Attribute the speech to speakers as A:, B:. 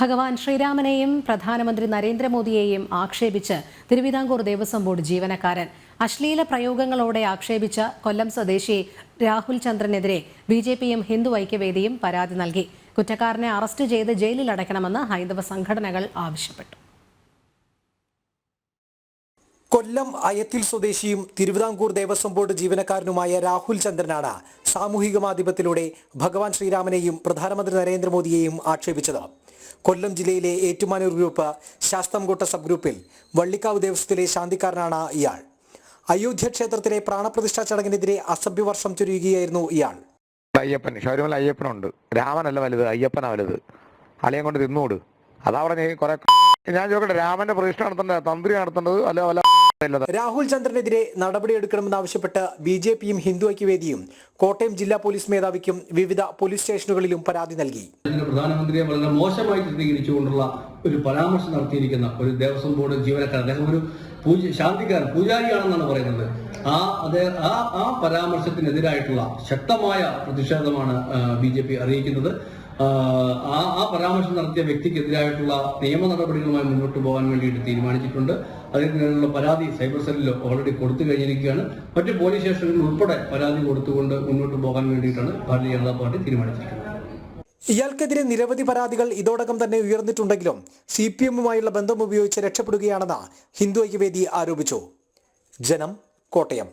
A: ഭഗവാൻ ശ്രീരാമനെയും പ്രധാനമന്ത്രി നരേന്ദ്രമോദിയെയും ആക്ഷേപിച്ച് തിരുവിതാംകൂർ ദേവസ്വം ബോർഡ് ജീവനക്കാരൻ. അശ്ലീല പ്രയോഗങ്ങളോടെ ആക്ഷേപിച്ച കൊല്ലം സ്വദേശി രാഹുൽ ചന്ദ്രനെതിരെ ബി ജെ പിയും ഹിന്ദു ഐക്യവേദിയും പരാതി നൽകി. കുറ്റക്കാരനെ അറസ്റ്റ് ചെയ്ത് ജയിലിൽ അടയ്ക്കണമെന്ന് ഹൈന്ദവ സംഘടനകൾ ആവശ്യപ്പെട്ടു.
B: കൊല്ലം അയത്തിൽ സ്വദേശിയും തിരുവിതാംകൂർ ദേവസ്വം ബോർഡ് ജീവനക്കാരനുമായ രാഹുൽ ചന്ദ്രനാണ് സാമൂഹിക മാധ്യമത്തിലൂടെ ഭഗവാൻ ശ്രീരാമനെയും പ്രധാനമന്ത്രി നരേന്ദ്രമോദിയെയും ആക്ഷേപിച്ചത്. കൊല്ലം ജില്ലയിലെ ഏറ്റുമാനൂർ ഗ്രൂപ്പ് ശാസ്തംകോട്ട സബ് ഗ്രൂപ്പിൽ വള്ളിക്കാവ് ദേവസ്വത്തിലെ ശാന്തിക്കാരനാണ് ഇയാൾ. അയോധ്യ ക്ഷേത്രത്തിലെ പ്രാണപ്രതിഷ്ഠാ ചടങ്ങിനെതിരെ അസഭ്യവർഷം ചൊരിയുകയായിരുന്നു ഇയാൾ.
C: അയ്യപ്പൻ ശബരിമല അയ്യപ്പനുണ്ട്. രാമനല്ല വലുത് അയ്യപ്പനാ വലുത്. അലയം കൊണ്ട് തിന്നൂട്. അതാ പറഞ്ഞ കുറെ ഞാൻ ചോദിക്കട്ടെ രാമന്റെ പ്രതിഷ്ഠ നടത്തേണ്ടത് തന്ത്രി നടത്തേണ്ടത് അല്ല വല്ല
B: രാഹുൽ ചന്ദ്രനെതിരെ നടപടിയെടുക്കണമെന്നാവശ്യപ്പെട്ട് ബി ജെ പിയും ഹിന്ദു ഐക്യവേദിയും കോട്ടയം ജില്ലാ പോലീസ് മേധാവിക്കും വിവിധ പോലീസ് സ്റ്റേഷനുകളിലും പരാതി നൽകി.
D: പ്രധാനമന്ത്രിയെ വളരെ മോശമായി ചിത്രീകരിച്ചുകൊണ്ടുള്ള ഒരു പരാമർശം നടത്തിയിരിക്കുന്ന ഒരു ദേവസ്വം ബോർഡ് ജീവനക്കാരൻ അദ്ദേഹം ഒരു പൂജ ശാന്തിക്കാരൻ പൂജാരിയാണെന്നാണ് പറയുന്നത്. ആ അതേ ആ ആ പരാമർശത്തിനെതിരായിട്ടുള്ള ശക്തമായ പ്രതിഷേധമാണ് ബി ജെ പി അറിയിക്കുന്നത്. ആ ആ പരാമർശം നടത്തിയ വ്യക്തിക്കെതിരായിട്ടുള്ള നിയമ നടപടികളുമായി മുന്നോട്ട് പോകാൻ വേണ്ടിയിട്ട് തീരുമാനിച്ചിട്ടുണ്ട്. അതിനുള്ള പരാതി സൈബർ സെല്ലിൽ ഓൾറെഡി കൊടുത്തു കഴിഞ്ഞിരിക്കുകയാണ്. മറ്റ് പോലീസ് സ്റ്റേഷനുകളിൽ ഉൾപ്പെടെ പരാതി കൊടുത്തുകൊണ്ട് മുന്നോട്ട് പോകാൻ വേണ്ടിയിട്ടാണ് ഭാരതീയ ജനതാ പാർട്ടി തീരുമാനിച്ചിരിക്കുന്നത്.
B: ഇയാൾക്കെതിരെ നിരവധി പരാതികൾ ഇതോടകം തന്നെ ഉയർന്നിട്ടുണ്ടെങ്കിലും സി പി എമ്മുമായുള്ള ബന്ധം ഉപയോഗിച്ച് രക്ഷപ്പെടുകയാണെന്ന് ഹിന്ദു ഐക്യവേദി ആരോപിച്ചു. ജനം കോട്ടയം.